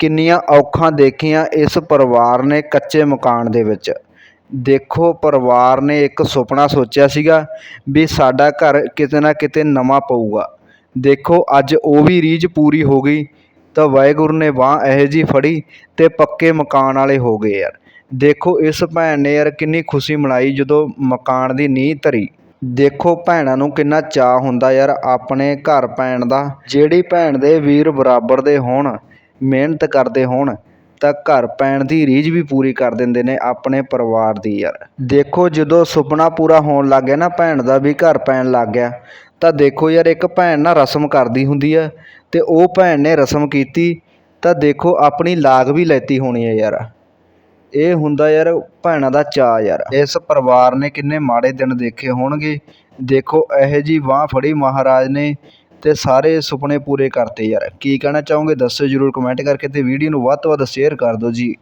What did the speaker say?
ਕਿੰਨੀਆਂ ਔਖਾਂ ਦੇਖੀਆਂ ਇਸ ਪਰਿਵਾਰ ਨੇ ਕੱਚੇ ਮਕਾਨ ਦੇ ਵਿੱਚ। ਦੇਖੋ, ਪਰਿਵਾਰ ਨੇ ਇੱਕ ਸੁਪਨਾ ਸੋਚਿਆ ਸੀਗਾ ਵੀ ਸਾਡਾ ਘਰ ਕਿਤੇ ਨਾ ਕਿਤੇ ਨਵਾਂ ਪਊਗਾ। ਦੇਖੋ, ਅੱਜ ਉਹ ਵੀ ਰੀਝ ਪੂਰੀ ਹੋ ਗਈ ਤਾਂ ਵਾਹਿਗੁਰੂ ਨੇ ਬਾਂਹ ਇਹੋ ਜਿਹੀ ਫੜੀ ਅਤੇ ਪੱਕੇ ਮਕਾਨ ਵਾਲੇ ਹੋ ਗਏ ਯਾਰ। ਦੇਖੋ, ਇਸ ਭੈਣ ਨੇ ਯਾਰ ਕਿੰਨੀ ਖੁਸ਼ੀ ਮਨਾਈ ਜਦੋਂ ਮਕਾਨ ਦੀ ਨੀਂਹ ਧਰੀ। ਦੇਖੋ, ਭੈਣਾਂ ਨੂੰ ਕਿੰਨਾ ਚਾਅ ਹੁੰਦਾ ਯਾਰ ਆਪਣੇ ਘਰ ਪੈਣ ਦਾ। ਜਿਹੜੀ ਭੈਣ ਦੇ ਵੀਰ ਬਰਾਬਰ ਦੇ ਹੋਣ ਮਿਹਨਤ ਕਰਦੇ ਹੋਣ, ਤਾਂ ਘਰ ਪੈਣ ਦੀ ਰੀਝ ਵੀ ਪੂਰੀ ਕਰ ਦਿੰਦੇ ਨੇ ਆਪਣੇ ਪਰਿਵਾਰ ਦੀ ਯਾਰ। ਦੇਖੋ ਜਦੋਂ ਸੁਪਨਾ ਪੂਰਾ ਹੋਣ ਲੱਗ ਗਿਆ ਨਾ ਭੈਣ ਦਾ ਵੀ ਘਰ ਪੈਣ ਲੱਗ ਗਿਆ, ਤਾਂ ਦੇਖੋ ਯਾਰ ਇੱਕ ਭੈਣ ਨਾ ਰਸਮ ਕਰਦੀ ਹੁੰਦੀ ਆ ਅਤੇ ਉਹ ਭੈਣ ਨੇ ਰਸਮ ਕੀਤੀ, ਤਾਂ ਦੇਖੋ ਆਪਣੀ ਲਾਗ ਵੀ ਲੈਤੀ ਹੋਣੀ ਹੈ ਯਾਰ। ਇਹ ਹੁੰਦਾ ਯਾਰ ਭੈਣਾਂ ਦਾ ਚਾਅ ਯਾਰ। ਇਸ ਪਰਿਵਾਰ ਨੇ ਕਿੰਨੇ ਮਾੜੇ ਦਿਨ ਦੇਖੇ ਹੋਣਗੇ। ਦੇਖੋ ਇਹੋ ਜਿਹੀ ਬਾਂਹ ਫੜੀ ਮਹਾਰਾਜ ਨੇ ਅਤੇ ਸਾਰੇ ਸੁਪਨੇ ਪੂਰੇ ਕਰਤੇ ਯਾਰ। ਕੀ ਕਹਿਣਾ ਚਾਹੋਗੇ? ਦੱਸਿਓ ਜਰੂਰ ਕਮੈਂਟ ਕਰਕੇ ਅਤੇ ਵੀਡੀਓ ਨੂੰ ਵੱਧ ਤੋਂ ਵੱਧ ਸ਼ੇਅਰ ਕਰ ਦਿਓ ਜੀ।